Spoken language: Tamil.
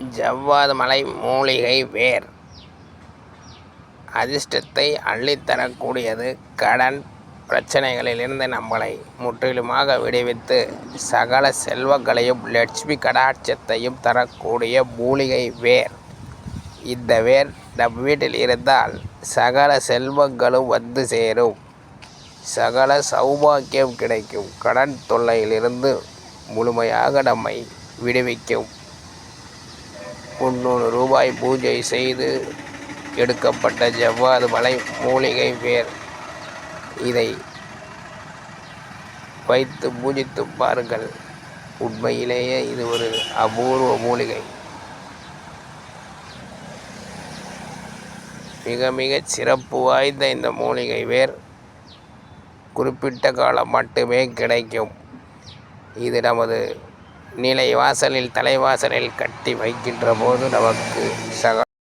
ஜவ்வாது மலை மூலிகை வேர். அதிர்ஷ்டத்தை அள்ளித்தரக்கூடியது கடன் பிரச்சனைகளிலிருந்து நம்மளை முற்றிலுமாக விடுவித்து சகல செல்வங்களையும் லட்சுமி கடாட்சத்தையும் தரக்கூடிய மூலிகை வேர். இந்த வேர் நம் வீட்டில் இருந்தால் சகல செல்வங்களும் வந்து சேரும். சகல சௌபாக்கியம் கிடைக்கும். கடன் தொல்லையிலிருந்து முழுமையாக நம்மை விடுவிக்கும். முந்நூறு ரூபாய் பூஜை செய்து எடுக்கப்பட்ட ஜவ்வாது மலை மூலிகை வேர். இதை வைத்து பூஜித்து பாருங்கள். உண்மையிலேயே இது ஒரு அபூர்வ மூலிகை. மிக மிக சிறப்பு வாய்ந்த இந்த மூலிகை வேர். குறிப்பிட்ட காலம் மட்டுமே கிடைக்கும். இது நமது நிலை வாசலில் தலைவாசலில் கட்டி வைக்கின்ற போது நமக்கு சக